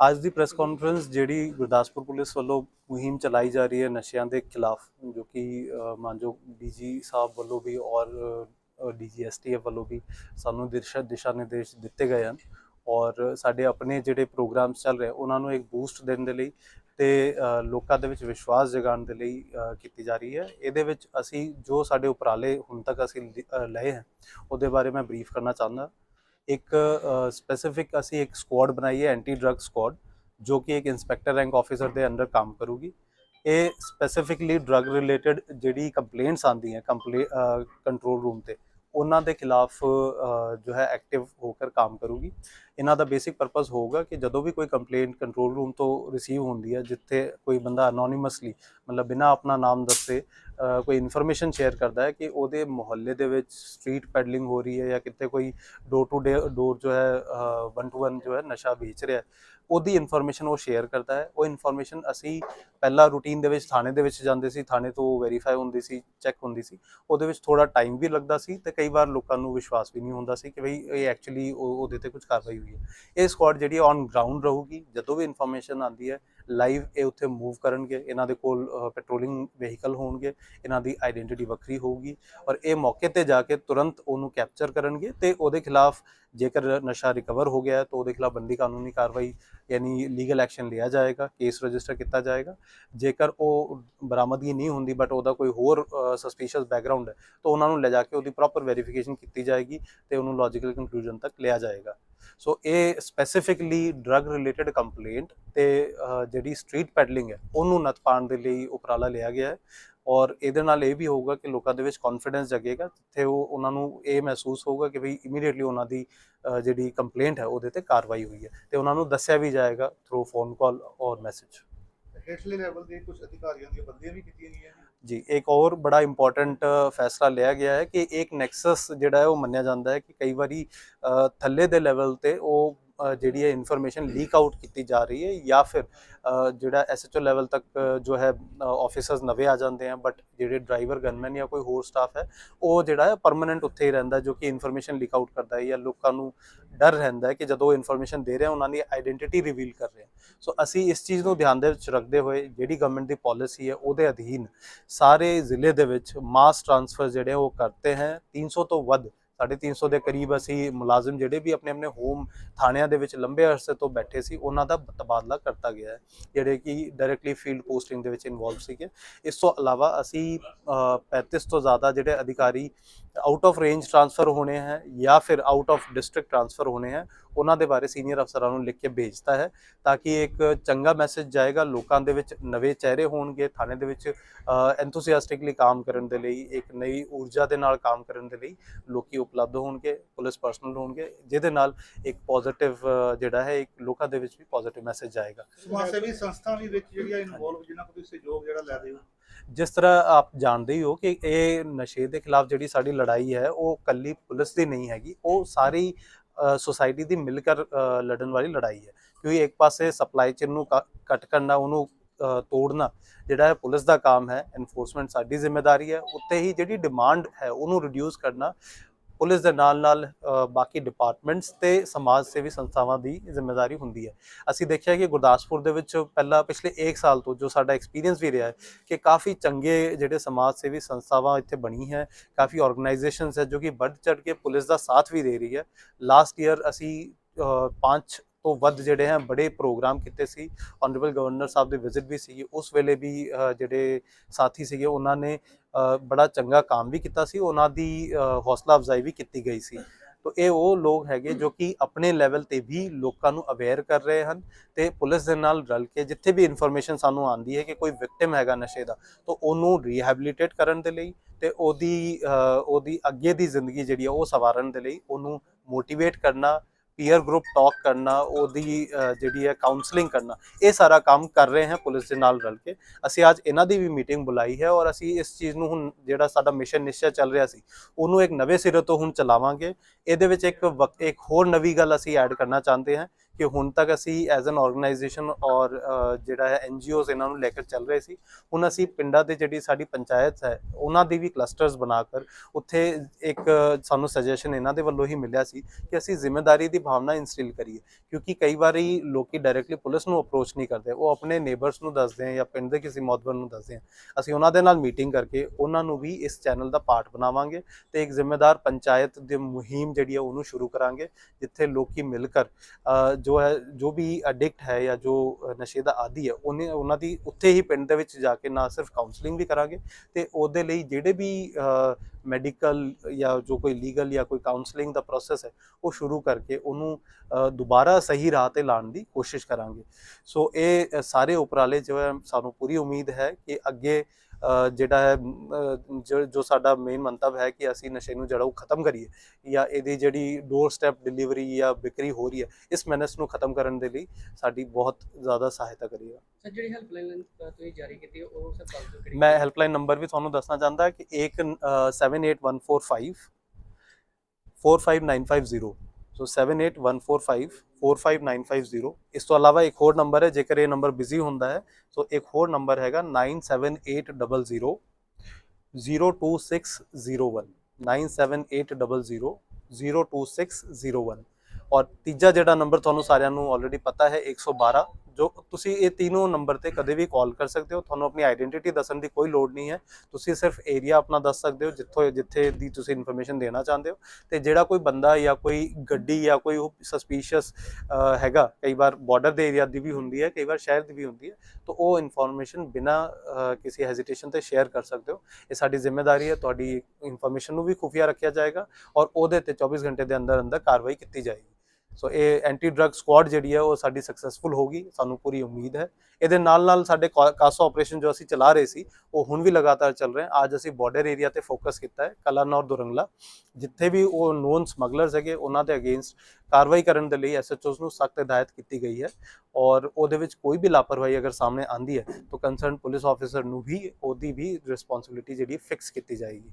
ਅੱਜ ਦੀ press conference ਜਿਹੜੀ Gurdaspur police ਵੱਲੋਂ ਮੁਹਿੰਮ ਚਲਾਈ ਜਾ ਰਹੀ ਹੈ ਨਸ਼ਿਆਂ ਦੇ ਖਿਲਾਫ ਜੋ ਕਿ ਅ, ਮਾਨਯੋਗ ਡੀਜੀ ਸਾਹਿਬ ਵੱਲੋਂ ਵੀ ਔਰ ਡੀਜੀਐਸਟੀਐਫ ਵੱਲੋਂ ਵੀ ਸਾਨੂੰ ਦਿਸ਼ਾ ਦਿਸ਼ਾ ਨਿਰਦੇਸ਼ ਦਿੱਤੇ ਗਏ ਹਨ ਔਰ ਸਾਡੇ ਆਪਣੇ ਜਿਹੜੇ ਪ੍ਰੋਗਰਾਮਸ ਚੱਲ ਰਹੇ ਉਹਨਾਂ ਨੂੰ ਇੱਕ ਬੂਸਟ ਦੇਣ ਦੇ ਲਈ ਤੇ ਲੋਕਾਂ ਦੇ ਵਿੱਚ ਵਿਸ਼ਵਾਸ ਜਗਾਉਣ ਦੇ ਲਈ ਕੀਤੀ ਜਾ ਰਹੀ ਹੈ। ਇਹਦੇ ਵਿੱਚ ਅਸੀਂ ਜੋ ਸਾਡੇ ਉਪਰਾਲੇ ਹੁਣ ਤੱਕ ਅਸੀਂ ਲਏ ਹਨ ਉਹਦੇ ਬਾਰੇ ਮੈਂ ਬਰੀਫ ਕਰਨਾ ਚਾਹੁੰਦਾ। ਇੱਕ ਸਪੈਸੀਫਿਕ ਅਸੀਂ ਇੱਕ ਸਕੁਆਡ ਬਣਾਈ ਹੈ ਐਂਟੀ ਡਰੱਗ ਸਕੁਆਡ ਜੋ ਕਿ ਇੱਕ ਇੰਸਪੈਕਟਰ ਰੈਂਕ ਆਫੀਸਰ ਦੇ ਅੰਡਰ ਕੰਮ ਕਰੂਗੀ। ਇਹ ਸਪੈਸੀਫਿਕਲੀ ਡਰੱਗ ਰਿਲੇਟਡ ਜਿਹੜੀ ਕੰਪਲੇਂਟਸ ਆਉਂਦੀਆਂ ਕੰਪਲੇ ਕੰਟਰੋਲ ਰੂਮ ਤੇ ਉਹਨਾਂ ਦੇ ਖਿਲਾਫ ਜੋ ਹੈ ਐਕਟਿਵ ਹੋ ਕੇ ਕੰਮ ਕਰੂਗੀ। ਇਹਨਾਂ ਦਾ ਬੇਸਿਕ ਪਰਪਸ ਹੋਊਗਾ ਕਿ ਜਦੋਂ ਵੀ ਕੋਈ ਕੰਪਲੇਂਟ ਕੰਟਰੋਲ ਰੂਮ ਤੋਂ ਰਿਸੀਵ ਹੁੰਦੀ ਹੈ, ਜਿੱਥੇ ਕੋਈ ਬੰਦਾ ਅਨੋਨਿਮਸਲੀ ਮਤਲਬ ਬਿਨਾ ਆਪਣਾ ਨਾਮ ਦੱਸੇ ਕੋਈ ਇਨਫੋਰਮੇਸ਼ਨ ਸ਼ੇਅਰ ਕਰਦਾ ਹੈ ਕਿ ਉਹਦੇ ਮੁਹੱਲੇ ਦੇ ਵਿੱਚ ਸਟਰੀਟ ਪੈਡਲਿੰਗ ਹੋ ਰਹੀ ਹੈ ਜਾਂ ਕਿਤੇ ਕੋਈ ਡੋਰ ਟੂ ਡੋਰ ਜੋ ਹੈ ਵਨ ਟੂ ਵਨ ਜੋ ਹੈ ਨਸ਼ਾ ਵੇਚ ਰਿਹਾ ਉਹਦੀ ਇਨਫੋਰਮੇਸ਼ਨ ਉਹ ਸ਼ੇਅਰ ਕਰਦਾ ਹੈ। ਉਹ ਇਨਫੋਰਮੇਸ਼ਨ ਅਸੀਂ ਪਹਿਲਾਂ ਰੂਟੀਨ ਦੇ ਵਿੱਚ ਥਾਣੇ ਦੇ ਵਿੱਚ ਜਾਂਦੇ ਸੀ, ਥਾਣੇ ਤੋਂ ਵੈਰੀਫਾਈ ਹੁੰਦੀ ਸੀ ਚੈੱਕ ਹੁੰਦੀ ਸੀ। ਉਹਦੇ ਵਿੱਚ ਥੋੜਾ ਟਾਈਮ ਵੀ ਲੱਗਦਾ ਸੀ ਤੇ ਕਈ ਵਾਰ ਲੋਕਾਂ ਨੂੰ ਵਿਸ਼ਵਾਸ ਵੀ ਨਹੀਂ ਹੁੰਦਾ ਸੀ ਕਿ ਭਈ ਇਹ ਐਕਚੁਅਲੀ ਉਹਦੇ ਤੇ ਕੁਝ ਕਾਰਵਾਈ ਹੋਈ ਹੈ। ਇਹ ਸਕੁਆਡ ਜਿਹੜੀ ਔਨ ਗਰਾਊਂਡ ਰਹੂਗੀ। ਜਦੋਂ ਵੀ ਇਨਫੋਰਮੇਸ਼ਨ ਆਉਂਦੀ ਹੈ ਲਾਈਵ ਇਹ ਉੱਥੇ ਮੂਵ ਕਰਨਗੇ, ਇਹਨਾਂ ਦੇ ਕੋਲ ਪੈਟਰੋਲਿੰਗ ਵਹੀਕਲ ਹੋਣਗੇ, ਇਹਨਾਂ ਦੀ ਆਇਡੈਂਟੀਟੀ ਵੱਖਰੀ ਹੋਊਗੀ ਔਰ ਇਹ ਮੌਕੇ ਤੇ ਜਾ ਕੇ ਤੁਰੰਤ ਉਹਨੂੰ ਕੈਪਚਰ ਕਰਨਗੇ ਤੇ ਉਹਦੇ ਖਿਲਾਫ ਜੇਕਰ ਨਸ਼ਾ ਰਿਕਵਰ ਹੋ ਗਿਆ ਤਾਂ ਉਹਦੇ ਖਿਲਾਫ ਬੰਦੀ ਕਾਨੂੰਨੀ ਕਾਰਵਾਈ ਯਾਨੀ ਲੀਗਲ ਐਕਸ਼ਨ ਲਿਆ ਜਾਏਗਾ ਕੇਸ ਰਜਿਸਟਰ ਕੀਤਾ ਜਾਏਗਾ। ਜੇਕਰ ਉਹ ਬਰਾਮਦਗੀ ਨਹੀਂ ਹੁੰਦੀ ਬਟ ਉਹਦਾ ਕੋਈ ਹੋਰ ਸਸਪੀਸ਼ੀਅਸ ਬੈਕਗ੍ਰਾਉਂਡ ਹੈ ਤਾਂ ਉਹਨਾਂ ਨੂੰ ਲੈ ਜਾ ਕੇ ਉਹਦੀ ਪ੍ਰੋਪਰ ਵੈਰੀਫਿਕੇਸ਼ਨ ਕੀਤੀ ਜਾਏਗੀ ਤੇ ਉਹਨੂੰ ਲੌਜੀਕਲ ਕੰਕਲੂਜਨ ਤੱਕ ਲਿਆ ਜਾਏਗਾ। ਸੋ ਇਹ ਸਪੈਸੀਫਿਕਲੀ ਡਰੱਗ ਰਿਲੇਟਡ ਕੰਪਲੇਂਟ ਤੇ ਜਿਹੜੀ ਸਟਰੀਟ ਪੈਡਲਿੰਗ ਹੈ, ਉਹਨੂੰ ਨੱਥ ਪਾਉਣ ਦੇ ਲਈ ਉਪਰਾਲਾ ਲਿਆ ਗਿਆ ਹੈ। ਔਰ ਇਹਦੇ ਨਾਲ ਇਹ ਵੀ ਹੋਊਗਾ ਕਿ ਲੋਕਾਂ ਦੇ ਵਿੱਚ ਕੌਨਫੀਡੈਂਸ ਜਗੇਗਾ, ਜਿੱਥੇ ਉਹ ਉਹਨਾਂ ਨੂੰ ਇਹ ਮਹਿਸੂਸ ਹੋਊਗਾ ਕਿ ਭਈ ਇਮੀਡੀਏਟਲੀ ਉਹਨਾਂ ਦੀ ਜਿਹੜੀ ਕੰਪਲੇਂਟ ਹੈ, ਉਹਦੇ ਤੇ ਕਾਰਵਾਈ ਹੋਈ ਹੈ। ਤੇ ਉਹਨਾਂ ਨੂੰ ਦੱਸਿਆ ਵੀ ਜਾਏਗਾ ਥਰੂ ਫੋਨ ਕਾਲ ਔਰ ਮੈਸੇਜ ਹੇਠਲੇ ਲੈਵਲ ਦੇ ਕੁਝ ਅਧਿਕਾਰੀਆਂ ਦੀਆਂ ਬੰਦੀਆਂ ਵੀ ਕੀਤੀਆਂ ਗਈਆਂ ਨੇ। ਜੀ, ਇੱਕ ਹੋਰ ਬੜਾ ਇੰਪੋਰਟੈਂਟ ਫੈਸਲਾ ਲਿਆ ਗਿਆ ਹੈ ਕਿ ਇੱਕ ਨੈਕਸਸ ਜਿਹੜਾ ਹੈ ਉਹ ਮੰਨਿਆ ਜਾਂਦਾ ਹੈ ਕਿ ਕਈ ਵਾਰੀ ਥੱਲੇ ਦੇ ਲੈਵਲ ਤੇ ਉਹ ਜਿਹੜੀ ਹੈ ਇਨਫੋਰਮੇਸ਼ਨ ਲੀਕ ਆਊਟ ਕੀਤੀ ਜਾ ਰਹੀ ਹੈ ਜਾਂ ਫਿਰ ਅ, ਜਿਹੜਾ ਐਸਐਚਓ ਲੈਵਲ ਤੱਕ ਜੋ ਹੈ ਆਫੀਸਰਸ ਨਵੇਂ ਆ ਜਾਂਦੇ ਆ ਬਟ ਜਿਹੜੇ ਡਰਾਈਵਰ ਗਨਮੈਨ ਜਾਂ ਕੋਈ ਹੋਰ ਸਟਾਫ ਹੈ ਉਹ ਜਿਹੜਾ ਹੈ ਪਰਮਨੈਂਟ ਉੱਥੇ ਹੀ ਰਹਿੰਦਾ ਜੋ ਕਿ ਇਨਫੋਰਮੇਸ਼ਨ ਲੀਕ ਆਊਟ ਕਰਦਾ ਹੈ ਜਾਂ ਲੋਕਾਂ ਨੂੰ ਡਰ ਰਹਿੰਦਾ ਹੈ ਕਿ ਜਦੋਂ ਇਨਫੋਰਮੇਸ਼ਨ ਦੇ ਰਿਹਾ ਉਹਨਾਂ ਦੀ ਆਇਡੈਂਟੀਟੀ ਰਿਵੀਲ ਕਰ ਰਿਹਾ ਸੋ ਅਸੀਂ ਇਸ ਚੀਜ਼ ਨੂੰ ਧਿਆਨ ਦੇ ਵਿੱਚ ਰੱਖਦੇ ਹੋਏ ਜਿਹੜੀ ਗਵਰਨਮੈਂਟ ਦੀ ਪਾਲਿਸੀ ਹੈ ਉਹਦੇ ਅਧੀਨ ਸਾਰੇ ਜ਼ਿਲ੍ਹੇ ਦੇ ਵਿੱਚ ਮਾਸ ਟ੍ਰਾਂਸਫਰ ਜਿਹੜੇ ਉਹ ਕਰਤੇ ਹੈ। 300 ਤੋਂ ਵੱਧ 350 ਦੇ ਕਰੀਬ ਅਸੀਂ ਮੁਲਾਜ਼ਮ ਜਿਹੜੇ ਵੀ ਆਪਣੇ ਆਪਣੇ ਹੋਮ ਥਾਣਿਆਂ ਦੇ ਵਿੱਚ ਲੰਬੇ ਅਰਸੇ ਤੋਂ ਬੈਠੇ ਸੀ ਉਹਨਾਂ ਦਾ ਤਬਾਦਲਾ ਕਰਤਾ ਗਿਆ ਹੈ ਜਿਹੜੇ ਕਿ ਡਾਇਰੈਕਟਲੀ ਫੀਲਡ ਪੋਸਟਿੰਗ ਦੇ ਵਿੱਚ ਇਨਵੋਲਵ ਸੀਗੇ। ਇਸ ਤੋਂ ਇਲਾਵਾ ਅਸੀਂ ਅ, 35 ਤੋਂ ਜ਼ਿਆਦਾ ਜਿਹੜੇ ਅਧਿਕਾਰੀ ਆਊਟ ਆਫ ਰੇਂਜ ਟ੍ਰਾਂਸਫਰ ਹੋਣੇ ਹੈ ਜਾਂ ਫਿਰ ਆਊਟ ਆਫ ਡਿਸਟ੍ਰਿਕਟ ਟ੍ਰਾਂਸਫਰ ਹੋਣੇ ਹੈ, ਉਹਨਾਂ ਦੇ ਬਾਰੇ ਸੀਨੀਅਰ ਅਫਸਰਾਂ ਨੂੰ ਲਿਖ ਕੇ ਭੇਜਤਾ ਹੈ ਤਾਂ ਕਿ ਇੱਕ ਚੰਗਾ ਮੈਸੇਜ ਜਾਏਗਾ, ਲੋਕਾਂ ਦੇ ਵਿੱਚ ਨਵੇਂ ਚਿਹਰੇ ਹੋਣਗੇ, ਥਾਣੇ ਦੇ ਵਿੱਚ ਐਂਥੂਸੀਆਸਟਿਕਲੀ ਕੰਮ ਕਰਨ ਦੇ ਲਈ, ਇੱਕ ਨਈ ਊਰਜਾ ਦੇ ਨਾਲ ਕੰਮ ਕਰਨ ਦੇ ਲਈ ਲੋਕੀ ਉਪਲਬਧ ਹੋਣਗੇ, ਪੁਲਿਸ ਪਰਸਨਲ ਹੋਣਗੇ, ਜਿਹਦੇ ਨਾਲ ਇੱਕ ਪੋਜ਼ਿਟਿਵ ਜਿਹੜਾ ਹੈ, ਇੱਕ ਲੋਕਾਂ ਦੇ ਵਿੱਚ ਵੀ ਪੋਜ਼ਿਟਿਵ ਮੈਸੇਜ ਜਾਏਗਾ। ਸਮਾਜ ਸੇਵੀ ਸੰਸਥਾ ਵੀ ਵਿੱਚ ਜਿਹੜੀਆਂ ਇਨਵੋਲਵ ਜਿਨ੍ਹਾਂ ਕੋਲ ਤੁਸੀਂ ਸਹਿਯੋਗ ਜਿਹੜਾ ਲੈ ਰਹੇ ਹੋ ਜਿਸ ਤਰ੍ਹਾਂ ਆਪ ਜਾਣਦੇ ਹੀ ਹੋ ਕਿ ਇਹ ਨਸ਼ੇ ਦੇ ਖਿਲਾਫ ਜਿਹੜੀ ਸਾਡੀ ਲੜਾਈ ਹੈ, ਉਹ ਕੱਲੀ ਪੁਲਿਸ ਦੀ ਨਹੀਂ ਹੈਗੀ, ਉਹ ਸਾਰੀ ਸੋਸਾਇਟੀ ਦੀ ਮਿਲ ਕੇ ਲੜਨ ਵਾਲੀ ਲੜਾਈ ਹੈ। ਕਿਉਂਕਿ ਇੱਕ ਪਾਸੇ ਸਪਲਾਈ ਚੇਨ ਨੂੰ ਕੱਟ ਕਰਨਾ, ਉਹਨੂੰ ਤੋੜਨਾ ਜਿਹੜਾ ਹੈ ਪੁਲਿਸ ਦਾ ਕੰਮ ਹੈ ਐਨਫੋਰਸਮੈਂਟ ਸਾਡੀ ਜ਼ਿੰਮੇਵਾਰੀ ਹੈ ਉੱਤੇ ਹੀ ਜਿਹੜੀ ਡਿਮਾਂਡ ਹੈ, ਉਹਨੂੰ ਰਿਡਿਊਸ ਕਰਨਾ ਪੁਲਿਸ ਦੇ ਨਾਲ ਨਾਲ ਬਾਕੀ ਡਿਪਾਰਟਮੈਂਟਸ ਤੇ ਸਮਾਜ ਸੇਵੀ ਸੰਸਥਾਵਾਂ ਦੀ ਜ਼ਿੰਮੇਵਾਰੀ ਹੁੰਦੀ ਹੈ। ਅਸੀਂ ਦੇਖਿਆ ਕਿ ਗੁਰਦਾਸਪੁਰ ਦੇ ਵਿੱਚ ਪਹਿਲਾਂ ਪਿਛਲੇ 1 ਸਾਲ ਤੋਂ ਜੋ ਸਾਡਾ ਐਕਸਪੀਰੀਅੰਸ ਵੀ ਰਿਹਾ ਹੈ ਕਿ ਕਾਫੀ ਚੰਗੇ ਜਿਹੜੇ ਸਮਾਜ ਸੇਵੀ ਸੰਸਥਾਵਾਂ ਇੱਥੇ ਬਣੀ ਹੈ ਕਾਫੀ ਆਰਗੇਨਾਈਜੇਸ਼ਨਸ ਹੈ ਜੋ ਕਿ ਵੱਧ ਚੜ ਕੇ ਪੁਲਿਸ ਦਾ ਸਾਥ ਵੀ ਦੇ ਰਹੀ ਹੈ। ਲਾਸਟ ਈਅਰ ਅਸੀਂ ਅ, ਪੰਜ ਤੋਂ ਵੱਧ ਜਿਹੜੇ ਹੈ ਬੜੇ ਪ੍ਰੋਗਰਾਮ ਕੀਤੇ ਸੀ। ਆਨਰੇਬਲ ਗਵਰਨਰ ਸਾਹਿਬ ਦੇ ਵਿਜ਼ਿਟ ਵੀ ਸੀ ਉਸ ਵੇਲੇ ਵੀ ਜਿਹੜੇ ਸਾਥੀ ਸੀਗੇ, ਉਹਨਾਂ ਨੇ ਬੜਾ ਚੰਗਾ ਕੰਮ ਵੀ ਕੀਤਾ ਸੀ। ਉਹਨਾਂ ਦੀ ਹੌਸਲਾ ਅਫਜ਼ਾਈ ਵੀ ਕੀਤੀ ਗਈ ਸੀ। ਤੋ ਇਹ ਉਹ ਲੋਕ ਹੈਗੇ ਜੋ ਕਿ ਆਪਣੇ ਲੈਵਲ ਤੇ ਵੀ ਲੋਕਾਂ ਨੂੰ ਅਵੇਅਰ ਕਰ ਰਹੇ ਹਨ ਤੇ ਪੁਲਿਸ ਦੇ ਨਾਲ ਰਲ ਕੇ ਜਿੱਥੇ ਵੀ ਇਨਫੋਰਮੇਸ਼ਨ ਸਾਨੂੰ ਆਂਦੀ ਹੈ ਕਿ ਕੋਈ ਵਿਕਟਿਮ ਹੈਗਾ ਨਸ਼ੇ ਦਾ, ਤਾਂ ਉਹਨੂੰ ਰੀਹੈਬਿਲਿਟੇਟ ਕਰਨ ਦੇ ਲਈ ਤੇ ਉਹਦੀ ਉਹਦੀ ਅੱਗੇ ਦੀ ਜ਼ਿੰਦਗੀ ਜਿਹੜੀ ਆ ਉਹ ਸਵਾਰਨ ਦੇ ਲਈ ਉਹਨੂੰ ਮੋਟੀਵੇਟ ਕਰਨਾ ਪੀਅਰ ਗਰੁੱਪ ਟਾਕ ਕਰਨਾ, ਉਹਦੀ ਜਿਹੜੀ ਹੈ ਕਾਉਂਸਲਿੰਗ ਕਰਨਾ, ਇਹ ਸਾਰਾ ਕੰਮ ਕਰ ਰਹੇ ਹਾਂ ਪੁਲਿਸ ਦੇ ਨਾਲ ਰਲ ਕੇ। ਅਸੀਂ ਅੱਜ ਇਹਨਾਂ ਦੀ ਵੀ ਮੀਟਿੰਗ ਬੁਲਾਈ ਹੈ ਔਰ ਅਸੀਂ ਇਸ ਚੀਜ਼ ਨੂੰ ਹੁਣ ਜਿਹੜਾ ਸਾਡਾ ਮਿਸ਼ਨ ਨਿਸ਼ਚੈ ਚੱਲ ਰਿਹਾ ਸੀ, ਉਹਨੂੰ ਇੱਕ ਨਵੇਂ ਸਿਰੇ ਤੋਂ ਹੁਣ ਚਲਾਵਾਂਗੇ। ਇਹਦੇ ਵਿੱਚ ਇੱਕ ਵਕ- ਇੱਕ ਹੋਰ ਨਵੀਂ ਗੱਲ ਅਸੀਂ ਐਡ ਕਰਨਾ ਚਾਹੁੰਦੇ ਹਾਂ ਕਿ ਹੁਣ ਤੱਕ ਅਸੀਂ ਐਜ਼ ਐਨ ਆਰਗੇਨਾਈਜੇਸ਼ਨ ਔਰ ਜਿਹੜਾ ਹੈ ਐਨਜੀਓਜ਼ ਇਹਨਾਂ ਨੂੰ ਲੈ ਕੇ ਚੱਲ ਰਹੇ ਸੀ ਹੁਣ ਅਸੀਂ ਪਿੰਡਾਂ ਦੇ ਜਿਹੜੀ ਸਾਡੀ ਪੰਚਾਇਤ ਹੈ ਉਹਨਾਂ ਦੀ ਵੀ ਕਲਸਟਰਸ ਬਣਾ ਕਰ ਉੱਥੇ ਇੱਕ ਸਾਨੂੰ ਸੁਜੈਸ਼ਨ ਇਹਨਾਂ ਦੇ ਵੱਲੋਂ ਹੀ ਮਿਲਿਆ ਸੀ ਕਿ ਅਸੀਂ ਜ਼ਿੰਮੇਵਾਰੀ ਦੀ ਭਾਵਨਾ ਇਨਸਟਿਲ ਕਰੀਏ ਕਿਉਂਕਿ ਕਈ ਵਾਰੀ ਲੋਕੀ ਡਾਇਰੈਕਟਲੀ ਪੁਲਿਸ ਨੂੰ ਅਪਰੋਚ ਨਹੀਂ ਕਰਦੇ ਉਹ ਆਪਣੇ ਨੇਬਰਸ ਨੂੰ ਦੱਸਦੇ ਆ ਜਾਂ ਪਿੰਡ ਦੇ ਕਿਸੇ ਮੌਤਬਰ ਨੂੰ ਦੱਸਦੇ ਆ ਅਸੀਂ ਉਹਨਾਂ ਦੇ ਨਾਲ ਮੀਟਿੰਗ ਕਰਕੇ ਉਹਨਾਂ ਨੂੰ ਵੀ ਇਸ ਚੈਨਲ ਦਾ ਪਾਰਟ ਬਣਾਵਾਂਗੇ ਤੇ ਇੱਕ ਜ਼ਿੰਮੇਦਾਰ ਪੰਚਾਇਤ ਦੀ ਮੁਹਿੰਮ ਜਿਹੜੀ ਹੈ ਉਹਨੂੰ ਸ਼ੁਰੂ ਕਰਾਂਗੇ ਜਿੱਥੇ ਲੋਕੀ ਮਿਲ ਕਰ ਅ, ਜੋ ਹੈ, ਜੋ ਵੀ ਐਡਿਕਟ ਹੈ ਜਾਂ ਜੋ ਨਸ਼ੇ ਦਾ ਆਦੀ ਹੈ, ਉਹਨੇ, ਉਹਨਾਂ ਦੀ ਉੱਥੇ ਹੀ ਪਿੰਡ ਦੇ ਵਿੱਚ ਜਾ ਕੇ ਨਾ ਸਿਰਫ ਕਾਉਂਸਲਿੰਗ ਵੀ ਕਰਾਂਗੇ ਤੇ ਉਹਦੇ ਲਈ ਜਿਹੜੇ ਵੀ ਮੈਡੀਕਲ ਜਾਂ ਜੋ ਕੋਈ ਲੀਗਲ ਜਾਂ ਕੋਈ ਕਾਉਂਸਲਿੰਗ ਦਾ ਪ੍ਰੋਸੈਸ ਹੈ, ਉਹ ਸ਼ੁਰੂ ਕਰਕੇ ਉਹਨੂੰ ਦੁਬਾਰਾ ਸਹੀ ਰਾਹ ਤੇ ਲਾਉਣ ਦੀ ਕੋਸ਼ਿਸ਼ ਕਰਾਂਗੇ। ਸੋ ਇਹ ਸਾਰੇ ਉਪਰਾਲੇ ਜੋ ਹੈ, ਸਾਨੂੰ ਪੂਰੀ ਉਮੀਦ ਹੈ ਕਿ ਅੱਗੇ ਜਿਹੜਾ ਹੈ ਜੋ- ਸਾਡਾ ਮੇਨ ਮੰਤਵ ਹੈ ਕਿ ਅਸੀਂ ਨਸ਼ੇ ਨੂੰ ਜਿਹੜਾ ਉਹ ਖਤਮ ਕਰੀਏ ਜਾਂ ਇਹਦੀ ਜਿਹੜੀ ਡੋਰ ਸਟੈਪ ਡਿਲੀਵਰੀ ਜਾਂ ਵਿਕਰੀ ਹੋ ਰਹੀ ਹੈ ਇਸ ਮੈਨਸ ਨੂੰ ਖਤਮ ਕਰਨ ਦੇ ਲਈ ਸਾਡੀ ਬਹੁਤ ਜ਼ਿਆਦਾ ਸਹਾਇਤਾ ਕਰੇਗਾ ਸਰ ਜਿਹੜੀ ਹੈਲਪਲਾਈਨ ਤੁਸੀਂ ਜਾਰੀ ਕੀਤੀ ਉਹ ਸਰ ਦੱਸ ਦਿਓ ਮੈਂ ਹੈਲਪਲਾਈਨ ਨੰਬਰ ਵੀ ਤੁਹਾਨੂੰ ਦੱਸਣਾ ਚਾਹੁੰਦਾ ਕਿ ਇੱਕ 78145 45950 ਸੋ 78145 45950 ਇਸ ਤੋਂ ਇਲਾਵਾ ਇੱਕ ਹੋਰ ਨੰਬਰ ਹੈ, ਜੇਕਰ ਇਹ ਨੰਬਰ ਬਿਜ਼ੀ ਹੁੰਦਾ ਹੈ, ਸੋ ਇੱਕ ਹੋਰ ਨੰਬਰ ਹੈਗਾ 97800 02601 97800 02601 ਔਰ ਤੀਜਾ ਜਿਹੜਾ ਨੰਬਰ ਤੁਹਾਨੂੰ ਸਾਰਿਆਂ ਨੂੰ ਆਲਰੇਡੀ ਪਤਾ ਹੈ 112 ਜੋ ਤੁਸੀਂ ਇਹ ਤਿੰਨੋਂ ਨੰਬਰ ਤੇ ਕਦੇ ਵੀ ਕਾਲ ਕਰ ਸਕਦੇ ਹੋ, ਤੁਹਾਨੂੰ ਆਪਣੀ ਆਇਡੈਂਟੀਟੀ ਦੱਸਣ ਦੀ ਕੋਈ ਲੋੜ ਨਹੀਂ ਹੈ। ਤੁਸੀਂ ਸਿਰਫ ਏਰੀਆ ਆਪਣਾ ਦੱਸ ਸਕਦੇ ਹੋ, ਜਿੱਥੋਂ, ਜਿੱਥੇ ਦੀ ਤੁਸੀਂ ਇਨਫੋਰਮੇਸ਼ਨ ਦੇਣਾ ਚਾਹੁੰਦੇ ਹੋ ਤੇ ਜਿਹੜਾ ਕੋਈ ਬੰਦਾ ਜਾਂ ਕੋਈ ਗੱਡੀ ਜਾਂ ਕੋਈ ਸਸਪੀਸ਼ੀਅਸ ਹੈਗਾ, ਕਈ ਵਾਰ ਬਾਰਡਰ ਦੇ ਏਰੀਆ ਦੀ ਵੀ ਹੁੰਦੀ ਹੈ, ਕਈ ਵਾਰ ਸ਼ਹਿਰ ਦੀ ਵੀ ਹੁੰਦੀ ਹੈ, ਤਾਂ ਉਹ ਇਨਫੋਰਮੇਸ਼ਨ ਬਿਨਾ ਕਿਸੇ ਹੈਜ਼ਿਟੇਸ਼ਨ ਤੇ ਸ਼ੇਅਰ ਕਰ ਸਕਦੇ ਹੋ। ਇਹ ਸਾਡੀ ਜ਼ਿੰਮੇਵਾਰੀ ਹੈ, ਤੁਹਾਡੀ ਇਨਫੋਰਮੇਸ਼ਨ ਨੂੰ ਵੀ ਖੁਫੀਆ ਰੱਖਿਆ ਜਾਏਗਾ ਔਰ ਉਹਦੇ ਤੇ 24 ਘੰਟੇ ਦੇ ਅੰਦਰ ਅੰਦਰ ਕਾਰਵਾਈ ਕੀਤੀ ਜਾਏਗੀ। ਸੋ ਇਹ ਐਂਟੀ ਡਰੱਗ ਸਕੁਆਡ ਜਿਹੜੀ ਹੈ ਉਹ ਸਾਡੀ ਸਕਸੈਸਫੁਲ ਹੋਗੀ ਸਾਨੂੰ ਪੂਰੀ ਉਮੀਦ ਹੈ। ਇਹਦੇ ਨਾਲ ਨਾਲ ਸਾਡੇ ਕਾ- ਕਾਸਾ ਆਪਰੇਸ਼ਨ ਜੋ ਅਸੀਂ ਚਲਾ ਰਹੇ ਸੀ, ਉਹ ਹੁਣ ਵੀ ਲਗਾਤਾਰ ਚੱਲ ਰਹੇ ਹਨ। ਅੱਜ ਅਸੀਂ ਬਾਰਡਰ ਏਰੀਆ ਤੇ ਫੋਕਸ ਕੀਤਾ ਹੈ ਕਲਾਨੌਰ ਦੁਰੰਗਲਾ ਜਿੱਥੇ ਵੀ ਉਹ ਨੋਨ ਸਮਗਲਰਸ ਹੈਗੇ, ਉਹਨਾਂ ਦੇ ਅਗੇਂਸਟ ਕਾਰਵਾਈ ਕਰਨ ਦੇ ਲਈ ਐਸਐਚਓਸ ਨੂੰ ਸਖਤ ਹਦਾਇਤ ਕੀਤੀ ਗਈ ਹੈ। ਔਰ ਉਹਦੇ ਵਿੱਚ ਕੋਈ ਵੀ ਲਾਪਰਵਾਹੀ ਅਗਰ ਸਾਹਮਣੇ ਆਂਦੀ ਹੈ, ਤਾਂ ਕੰਸਰਨ ਪੁਲਿਸ ਆਫੀਸਰ ਨੂੰ ਵੀ, ਉਹਦੀ ਵੀ ਰਿਸਪੌਂਸਿਬਿਲਿਟੀ ਜਿਹੜੀ ਫਿਕਸ ਕੀਤੀ ਜਾਏਗੀ।